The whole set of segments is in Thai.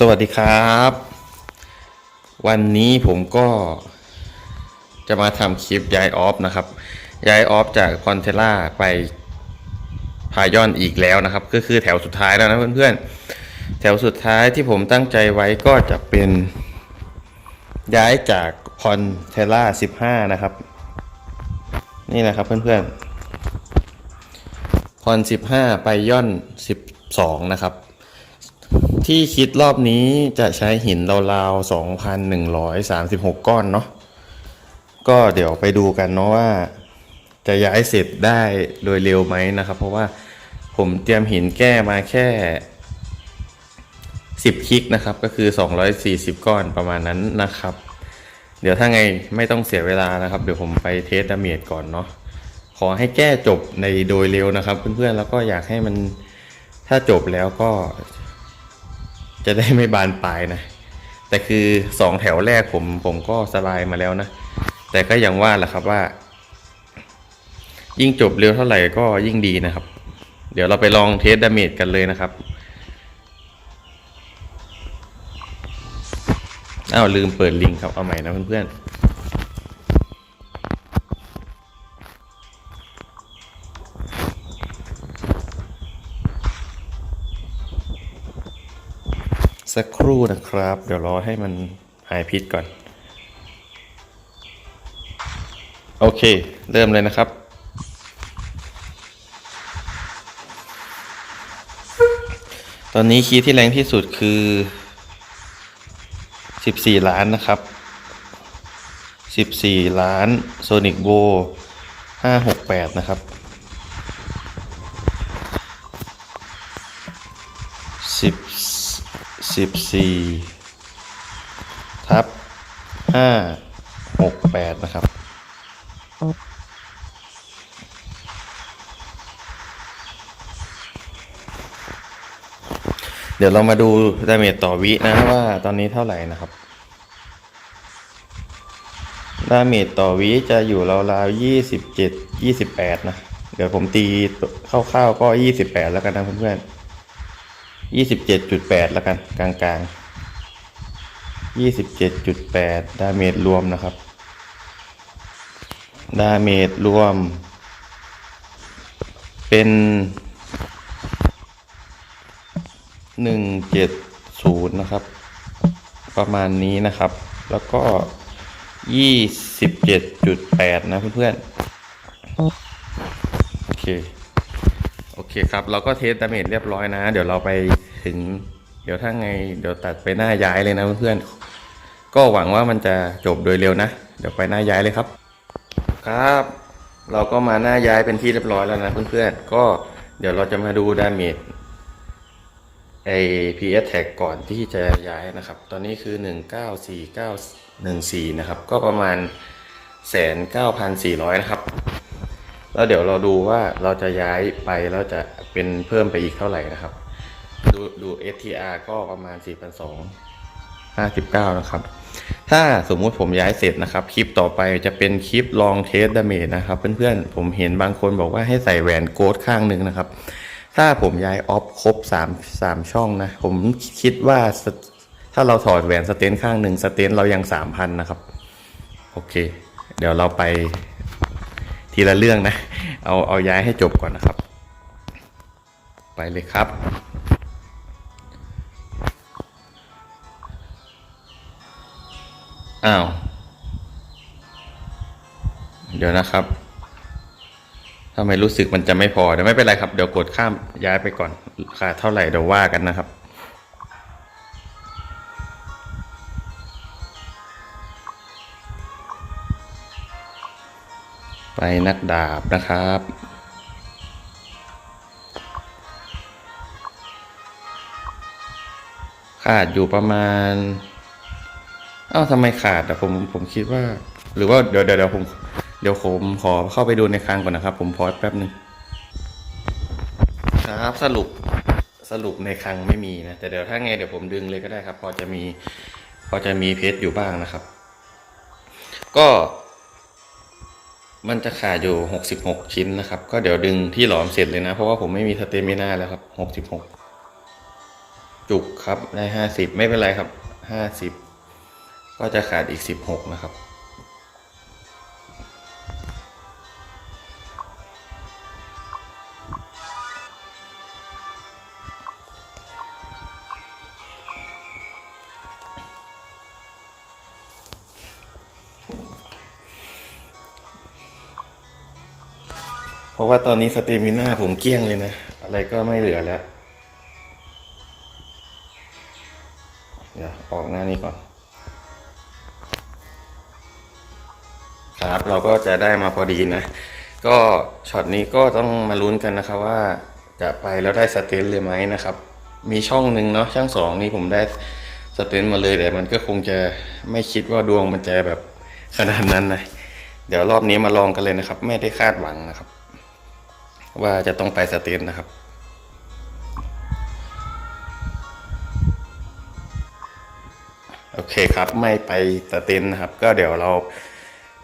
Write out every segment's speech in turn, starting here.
สวัสดีครับ วันนี้ผมก็จะมาทำคลิปย้ายออฟนะครับ ย้ายออฟจากพอนเทล่าไปพายอนอีกแล้วนะครับ ก็คือแถวสุดท้ายแล้วนะเพื่อนๆ แถวสุดท้ายที่ผมตั้งใจไว้ก็จะเป็นย้ายจากพอนเทล่า15 นะครับ นี่นะครับเพื่อนๆพอน15 ไปย่อน 12 นะครับ ที่คิดรอบนี้จะใช้หินราวๆ2,136 ก้อนเนาะก็เดี๋ยวไปดูกันเนาะว่า จะย้ายเสร็จได้โดยเร็วไหมนะครับ เพราะว่าผมเตรียมหินแก้มาแค่ 10 คลิกนะครับ ก็คือ 240 ก้อนประมาณนั้นนะครับ เดี๋ยวถ้าไงไม่ต้องเสียเวลานะครับ เดี๋ยวผมไปเทสดาเมจก่อนเนาะขอให้แก้จบในโดยเร็วนะครับ เพื่อนๆแล้วก็อยากให้มันถ้าจบแล้วก็ จะได้ไม่บานปลายนะ แต่คือสองแถวแรกผมผมก็สบายมาแล้วนะ แต่ก็ยังว่าแหละครับว่า ยิ่งจบเร็วเท่าไหร่ก็ยิ่งดีนะครับ เดี๋ยวเราไปลองเทสดาเมจกันเลยนะครับอ้าวลืมเปิดลิงก์ครับเอาใหม่นะเพื่อนๆ สักครู่นะครับ เดี๋ยวรอให้มันหายพิษก่อน โอเค เริ่มเลยนะครับตอนนี้คีย์ที่แรงที่สุดคือ 14 ล้านนะครับ 14 ล้าน Sonic b o 568 นะครับ สิบสี่ทับห้าหกแปดนะครับ เดี๋ยวเรามาดูดาเมจต่อวินะว่าตอนนี้เท่าไหร่นะครับดาเมจต่อวิจะอยู่ราวๆยี่สิบเจ็ดยี่สิบแปดนะ เดี๋ยวผมตีคร่าวๆก็ยี่สิบแปดแล้วกันนะเพื่อนๆ ยี่สิบเจ็ดจุดแปดแล้วกันกลางๆยี่สิบเจ็ดจุดแปดดาเมจรวมนะครับ ดาเมจรวม เป็นหนึ่งเจ็ดศูนย์นะครับ ประมาณนี้นะครับ แล้วก็ยี่สิบเจ็ดจุดแปดนะเพื่อนๆ โอเค คครับ เราก็เทสดาเมจเรียบร้อยนะ เดี๋ยวเราไปถึง เดี๋ยวถ้าไง เดี๋ยวตัดไปหน้าย้ายเลยนะเพื่อนๆ ก็หวังว่ามันจะจบโดยเร็วนะ เดี๋ยวไปหน้าย้ายเลยครับ ครับ เราก็มาหน้าย้ายเป็นที่เรียบร้อยแล้วนะเพื่อนๆ ก็เดี๋ยวเราจะมาดูดาเมจไอ PS tag ก่อนที่จะย้ายนะครับ ตอนนี้คือ194914นะครับ ก็ประมาณแสนเก้าพันสี่ร้อยนะครับ แล้วเดี๋ยวเราดูว่าเราจะย้ายไปแล้วจะเป็นเพิ่มไปอีกเท่าไหร่นะครับ ดูดู STR ก็ประมาณ 4,259 นะครับ ถ้าสมมุติผมย้ายเสร็จนะครับ คลิปต่อไปจะเป็นคลิปลองเทสดาเมจนะครับ เพื่อนๆ ผมเห็นบางคนบอกว่าให้ใส่แหวนโกดข้างหนึ่งนะครับ ถ้าผมย้ายออฟครบ 3 3 ช่องนะ ผมคิดว่าถ้าเราถอดแหวนสเตนข้างหนึ่งสเตนเรายัง 3,000 นะครับ โอเค เดี๋ยวเราไป ทีละเรื่องนะ เอาเอาย้ายให้จบก่อนนะครับ ไปเลยครับ อ้าว เดี๋ยวนะครับทำไมรู้สึกมันจะไม่พอเดี๋ยวไม่เป็นไรครับ เดี๋ยวกดข้ามย้ายไปก่อนขาเท่าไหร่เดี๋ยวว่ากันนะครับ ไปนักดาบนะครับ ขาดอยู่ประมาณ เอ้าทำไมขาดอะผมผมคิดว่า หรือว่าเดี๋ยวเดี๋ยวผมเดี๋ยวผมขอเข้าไปดูในคลังก่อนนะครับ ผมพอสแป๊บหนึ่งครับสรุปสรุปในคลังไม่มีนะ แต่เดี๋ยวถ้าไงเดี๋ยวผมดึงเลยก็ได้ครับ พอจะมี พอจะมีเพชรอยู่บ้างนะครับ ก็ มันจะขาดอยู่หกสิบหกชิ้นนะครับ ก็เดี๋ยวดึงที่หลอมเสร็จเลยนะ เพราะว่าผมไม่มีสเตมิน่าแล้วครับหกสิบหกจุกครับได้ห้าสิบไม่เป็นไรครับห้าสิบก็จะขาดอีกสิบหกนะครับ เพราะว่าตอนนี้สเตมิน่าผมเกลี้ยงเลยนะ อะไรก็ไม่เหลือแล้ว เดี๋ยวออกหน้านี้ก่อน ครับเราก็จะได้มาพอดีนะ ก็ช็อตนี้ก็ต้องมาลุ้นกันนะครับว่าจะไปแล้วได้สเตนเลยไหมนะครับ มีช่องหนึ่งเนาะช่างสองนี่ผมได้สเตนมาเลยแต่มันก็คงจะไม่คิดว่าดวงมันจะแบบขนาดนั้นนะ เดี๋ยวรอบนี้มาลองกันเลยนะครับ ไม่ได้คาดหวังนะครับ ว่าจะต้องไปสเตนนะครับ โอเคครับไม่ไปสเตนนะครับ ก็เดี๋ยวเรา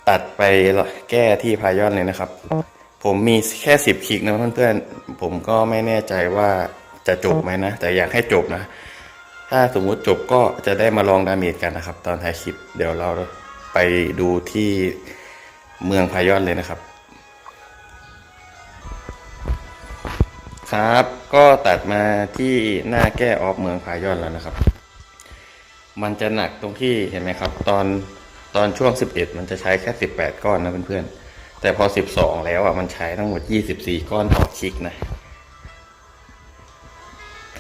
ตัดไปแก้ที่พายอนเลยนะครับ ผมมีแค่สิบคลิกนะเพื่อนๆ ผมก็ไม่แน่ใจว่าจะจบไหมนะ แต่อยากให้จบนะ ถ้าสมมุติจบก็จะได้มาลองดาเมจกันนะครับ ตอนท้ายคลิป เดี๋ยวเราไปดูที่เมืองพายอนเลยนะครับ ครับ ก็ตัดมาที่หน้าแก้ออฟเมืองพายอนแล้วนะครับ มันจะหนักตรงที่เห็นไหมครับ ตอนตอนช่วง 11 มันจะใช้แค่ 18 ก้อนนะเพื่อนๆ แต่พอ 12 แล้วอะมันใช้ทั้งหมด 24 ก้อนต่อคลิกนะ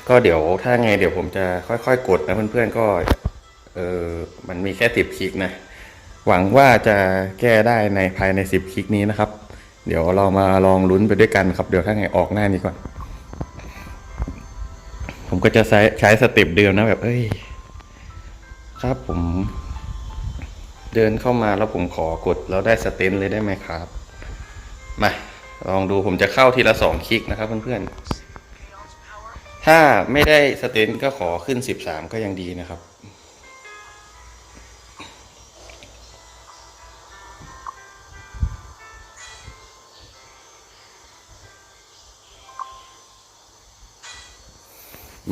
ก็เดี๋ยวถ้าไงเดี๋ยวผมจะค่อยๆ กดนะเพื่อนๆ ก็เออมันมีแค่ 10คลิกนะ หวังว่าจะแก้ได้ในภายใน 10คลิกนี้นะครับ เดี๋ยวเรามาลองลุ้นไปด้วยกันครับ เดี๋ยวถ้าไงออกหน้านี้ก่อน ผมก็จะใช้ใช้สเต็ปเดิมนะแบบ เอ้ย ครับผม เดินเข้ามาแล้วผมขอกดแล้วได้สเตนเลยได้ไหมครับ มา ลองดูผมจะเข้าทีละสองคลิกนะครับเพื่อนๆถ้าไม่ได้สเตนก็ขอขึ้นสิบสามก็ยังดีนะครับ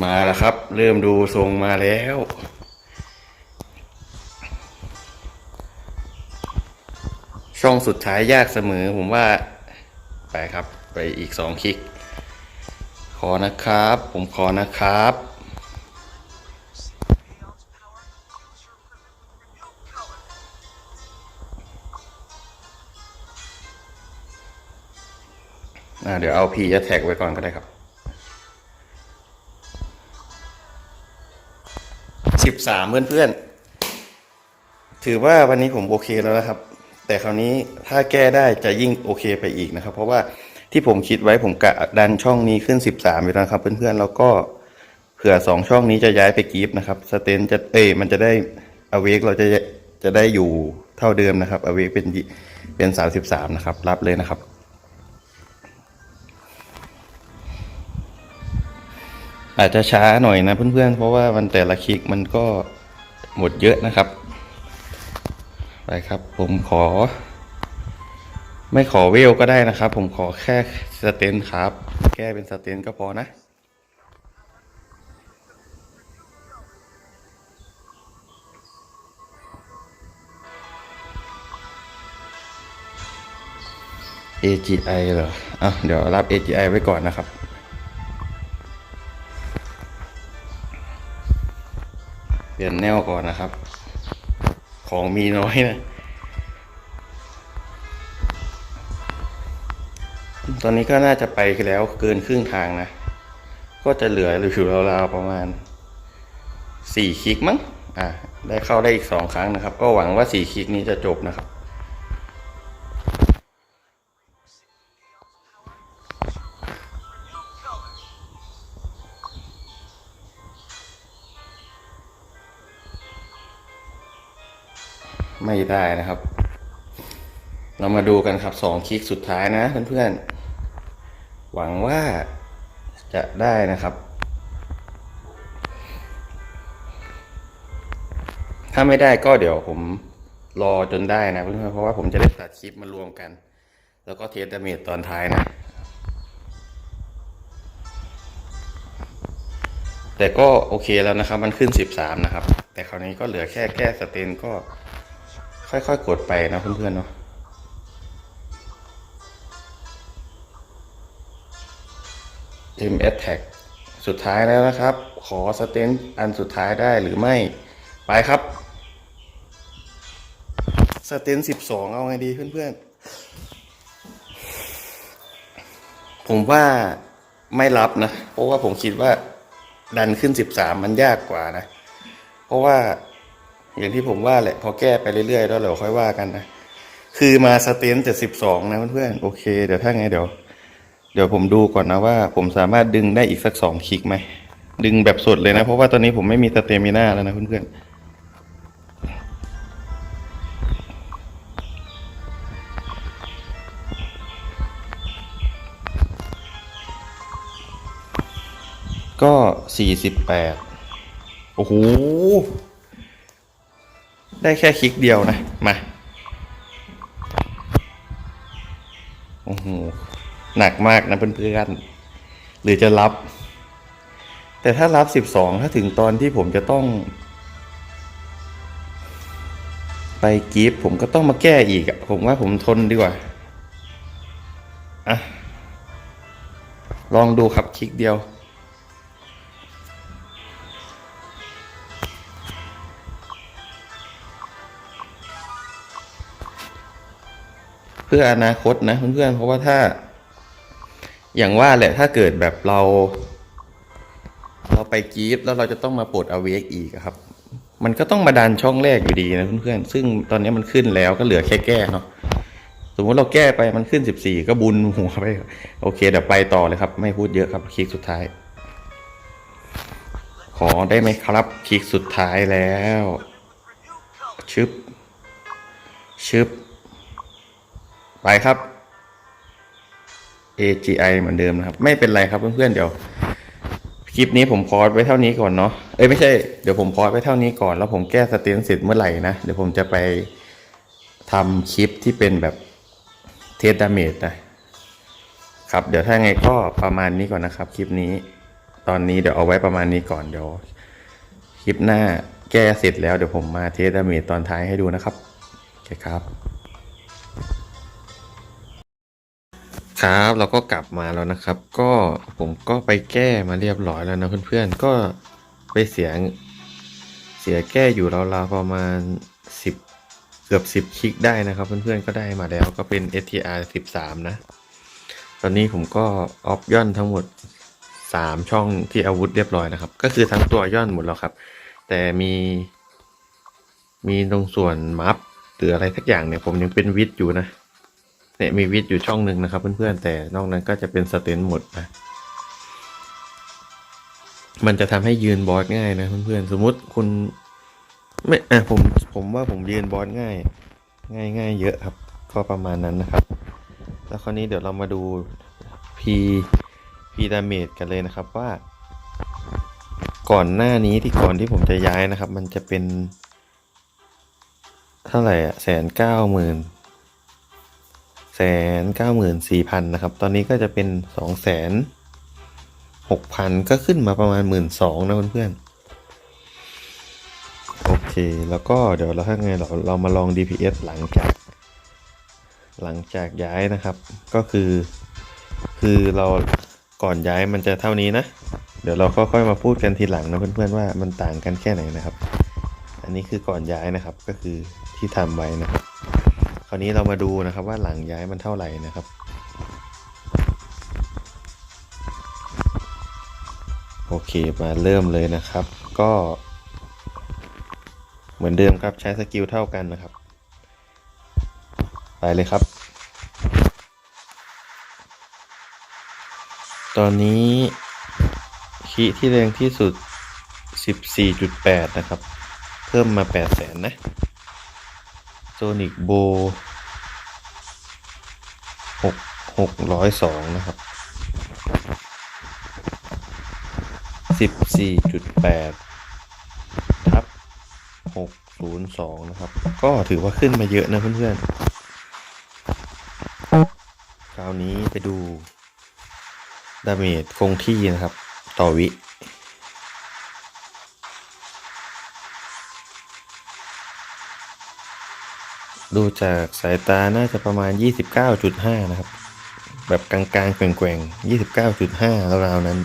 มาแล้วครับ เริ่มดูทรงมาแล้วช่องสุดท้ายยากเสมอผมว่า ไปครับ ไปอีกสองคลิก ขอนะครับ ผมขอนะครับ เดี๋ยวเอาพีจะแท็กไว้ก่อนก็ได้ครับ สิบสามเพื่อนๆถือว่าวันนี้ผมโอเคแล้วนะครับ แต่คราวนี้ถ้าแก้ได้จะยิ่งโอเคไปอีกนะครับ เพราะว่าที่ผมคิดไว้ผมกะดันช่องนี้ขึ้นสิบสามอยู่แล้วครับ เพื่อนๆแล้วก็เผื่อสองช่องนี้จะย้ายไปกีฟนะครับสเตนจะเอ้ยมันจะได้อเวกเราจะจะได้อยู่เท่าเดิมนะครับอเวกเป็นเป็นสามสิบสามนะครับ รับเลยนะครับ อาจจะช้าหน่อยนะเพื่อนๆ เพราะว่ามันแต่ละคลิกมันก็หมดเยอะนะครับ ไปครับ ผมขอ ไม่ขอเวลก็ได้นะครับ ผมขอแค่สเตนครับ แก้เป็นสเตนก็พอนะเอ AGI เหรออะเดี๋ยวรับ AGI ไว้ก่อนนะครับ ลี่ยนแนวก่อนนะครับ ของมีน้อยนะ ตอนนี้ก็น่าจะไปแล้วเกินครึ่งทางนะ ก็จะเหลืออยู่ราวๆประมาณสี่คลิกมั้ง อะได้เข้าได้อีกสองครั้งนะครับ ก็หวังว่าสี่คลิกนี้จะจบนะครับ ไม่ได้นะครับ เรามาดูกันครับสองคลิกสุดท้ายนะเพื่อนๆ หวังว่าจะได้นะครับ ถ้าไม่ได้ก็เดี๋ยวผมรอจนได้นะเพื่อนๆ เพราะว่าผมจะได้ตัดคลิปมารวมกัน แล้วก็เทสดาเมจตอนท้ายนะแแต่ก็โอเคแล้วนะครับ มันขึ้นสิบสามนะครับ แต่คราวนี้ก็เหลือแค่แก้สเตนก็ ค่อยๆ กดไปนะเพื่อนๆเนาะ M Attack สุดท้ายแล้วนะครับ ขอสเตนอันสุดท้ายได้หรือไม่ ไปครับสเตนสิบสองเอาไงดีเพื่อนๆ ผมว่าไม่รับนะ เพราะว่าผมคิดว่าดันขึ้นสิบสามมันยากกว่านะ เพราะว่า อย่างที่ผมว่าแหละ พอแก้ไปเรื่อยๆแล้วเดี๋ยวค่อยว่ากันนะคือมาสเตนแต่สิบสองนะเพื่อนๆโอเค เดี๋ยวถ้าไงเดี๋ยว เดี๋ยวผมดูก่อนนะว่า ผมสามารถดึงได้อีกสักสองคลิกไหมดึงแบบสดเลยนะ เพราะว่าตอนนี้ผมไม่มีสเตมิน่าแล้วนะเพื่อนๆก็สี่สิบแปดโอ้โห ได้แค่คลิกเดียวนะ มา โอ้โห หนักมากนะเพื่อนๆ หรือจะรับ แต่ถ้ารับสิบสองถ้าถึงตอนที่ผมจะต้อง ไปกีฟผมก็ต้องมาแก้อีกอะผมว่าผมทนดีกว่า อะ ลองดูครับคลิกเดียว พื่ออนาคตนะเพื่อนๆเพราะว่าถ้า อย่างว่าแหละถ้าเกิดแบบเรา เราไปกีฟแล้วเราจะต้องมาปลดอเวกอีกครับ มันก็ต้องมาดันช่องแรกอยู่ดีนะเพื่อนๆซึ่งตอนนี้มันขึ้นแล้วก็เหลือแค่แก้เนาะสมมติเราแก้ไปมันขึ้นสิบสี่ก็บุญหัวไป โอเคเดี๋ยวไปต่อเลยครับ ไม่พูดเยอะครับคลิกสุดท้าย ขอได้ไหมครับคลิกสุดท้ายแล้ว ชึบ ชึบ ไปครับ AGI เหมือนเดิมนะครับ ไม่เป็นไรครับเพื่อนๆเดี๋ยวคลิปนี้ผมพอดไว้เท่านี้ก่อนเนาะเอ้ยไม่ใช่เดี๋ยวผมพอดไว้เท่านี้ก่อนแล้วผมแก้สเตนเสร็จเมื่อไหร่นะเดี๋ยวผมจะไปทำคลิปที่เป็นแบบเทสดาเมจนะครับเดี๋ยวถ้าไงก็ประมาณนี้ก่อนนะครับ คลิปนี้ ตอนนี้เดี๋ยวเอาไว้ประมาณนี้ก่อนเดี๋ยวคลิปหน้าแก้เสร็จแล้วเดี๋ยวผมมาเทสดาเมจตอนท้ายให้ดูนะครับโอเคครับ ครับเราก็กลับมาแล้วนะครับ ก็ผมก็ไปแก้มาเรียบร้อยแล้วนะเพื่อนๆก็ไปเสียงเสียแก้อยู่ราวๆประมาณสิบเกือบสิบคลิกได้นะครับ เพื่อนๆก็ได้มาแล้วก็เป็น STR 13 นะ ตอนนี้ผมก็ออฟย่อนทั้งหมด 3 ช่องที่อาวุธเรียบร้อยนะครับ ก็คือทั้งตัวย่อนหมดแล้วครับ แต่มี มีตรงส่วนมัฟหรืออะไรทักอย่างเนี่ยผมยังเป็นวิดอยู่นะ เนี่ยมีวิดอยู่ช่องหนึ่งนะครับเพื่อนๆ แต่นอกนั้นก็จะเป็นสเตนหมดนะ มันจะทำให้ยืนบอสง่ายนะเพื่อนๆ สมมุติคุณไม่อะผมผมว่าผมยืนบอสง่าย ง่ายง่ายเยอะครับ ก็ประมาณนั้นนะครับ แล้วคราวนี้เดี๋ยวเรามาดู P P damage กันเลยนะครับว่า ก่อนหน้านี้ที่ก่อนที่ผมจะย้ายนะครับ มันจะเป็น เท่าไหร่อะแสนเก้าหมื่น แสนเก้าหมื่นสี่พันนะครับ ตอนนี้ก็จะเป็นสองแสนหกพันก็ขึ้นมาประมาณหมื่นสองนะเพื่อนๆ โอเค แล้วก็เดี๋ยวเราถ้าไงเราเรามาลอง DPS หลังจาก หลังจากย้ายนะครับ ก็คือ คือเราก่อนย้ายมันจะเท่านี้นะ เดี๋ยวเราค่อยๆมาพูดกันทีหลังนะเพื่อนๆว่ามันต่างกันแค่ไหนนะครับ อันนี้คือก่อนย้ายนะครับก็คือที่ทำไว้นะครับ ราวนี้เรามาดูนะครับว่าหลังย้ายมันเท่าไหร่นะครับ โอเคมาเริ่มเลยนะครับ ก็ เหมือนเดิมครับใช้สกิลเท่ากันนะครับ ไปเลยครับ ตอนนี้คีที่แรงที่สุด 14.8 นะครับ เพิ่มมา8แสนนะ นิกโบหกหกร้อยสองนะครับสิบสี่จุดแปดทับหกศูนย์สองนะครับ ก็ถือว่าขึ้นมาเยอะนะเพื่อนๆ คราวนี้ไปดูดาเมจคงที่นะครับ ต่อวิ ดูจากสายตาน่าจะประมาณ 29.5 นะครับ แบบกลางๆแกว่งๆ 29.5ราวๆนั้น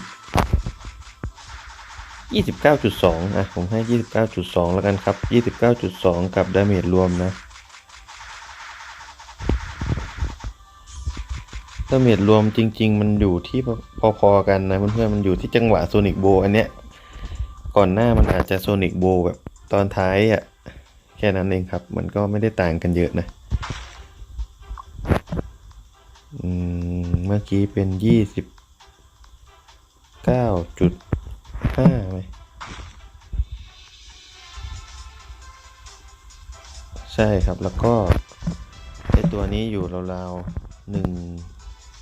29.2อะผมให้ 29.2 แล้วกันครับ 29.2 กับดาเมจรวมนะดาเมจรวมจริง ๆ มันอยู่ที่พอๆกันนะเพื่อนๆมันอยู่ที่จังหวะโซนิกโบอันเนี้ย ก่อนหน้ามันอาจจะโซนิกโบแบบตอนท้ายอะ แค่นั้นเองครับ มันก็ไม่ได้ต่างกันเยอะนะอืมเมื่อกี้เป็นยี่สิบเก้าจุดห้าไหมใช่ครับแล้วก็ไอตัวนี้อยู่ราวๆหนึ่ง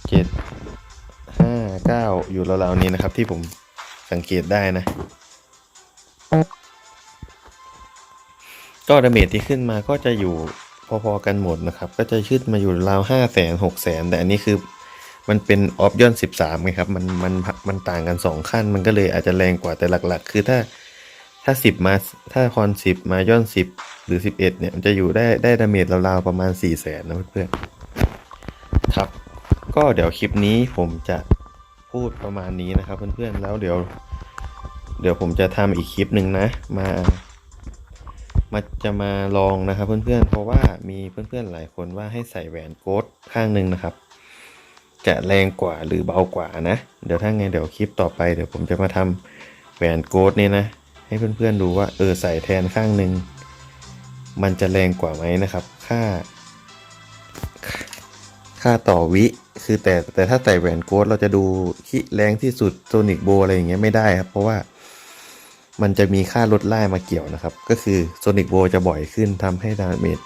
เจ็ดห้าเก้าอยู่ราวๆนี้นะครับที่ผมสังเกตได้นะ ก็ดาเมจที่ขึ้นมาก็จะอยู่พอๆกันหมดนะครับ ก็จะขึ้นมาอยู่ราวห้าแสนหกแสนแต่อันนี้คือมันเป็นออฟย่อนสิบสามไงครับ มันมันมันต่างกันสองขั้น มันก็เลยอาจจะแรงกว่าแต่หลักๆ คือถ้าถ้าสิบมาถ้าคอนสิบมาย่อนสิบหรือสิบเอ็ดเนี่ยมันจะอยู่ได้ได้ดาเมจราวๆประมาณสี่แสนนะเพื่อนๆครับ ก็เดี๋ยวคลิปนี้ผมจะพูดประมาณนี้นะครับเพื่อนๆแล้วเดี๋ยว เดี๋ยวผมจะทำอีกคลิปหนึ่งนะมา มาจะมาลองนะครับเพื่อนๆ เพราะว่ามีเพื่อนๆหลายคนว่าให้ใส่แหวนโกดข้างหนึ่งนะครับ จะแรงกว่าหรือเบากว่านะ เดี๋ยวถ้าไงเดี๋ยวคลิปต่อไปเดี๋ยวผมจะมาทำแหวนโกดเนี่ยนะ ให้เพื่อนๆดูว่าเออใส่แทนข้างหนึ่งมันจะแรงกว่าไหมนะครับ ค่า ค่าต่อวิคือแต่แต่ถ้าใส่แหวนโกดเราจะดูที่แรงที่สุดโซนิกโบอะไรอย่างเงี้ยไม่ได้ครับ เพราะว่า มันจะมีค่าลดไล่มาเกี่ยวนะครับ ก็คือโซนิกโบจะบ่อยขึ้นทำให้ดาเมจ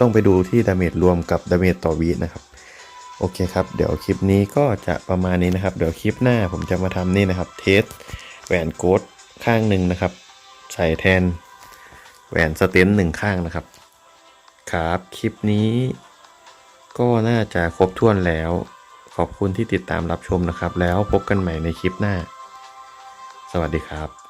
ต้องไปดูที่ดาเมจรวมกับดาเมจต่อวีนะครับ โอเคครับ เดี๋ยวคลิปนี้ก็จะประมาณนี้นะครับ เดี๋ยวคลิปหน้าผมจะมาทำนี่นะครับ เทสแหวนโกดข้างหนึ่งนะครับ ใส่แทนแหวนสเตนหนึ่งข้างนะครับ ครับ คลิปนี้ก็น่าจะครบถ้วนแล้ว ขอบคุณที่ติดตามรับชมนะครับ แล้วพบกันใหม่ในคลิปหน้า สวัสดีครับ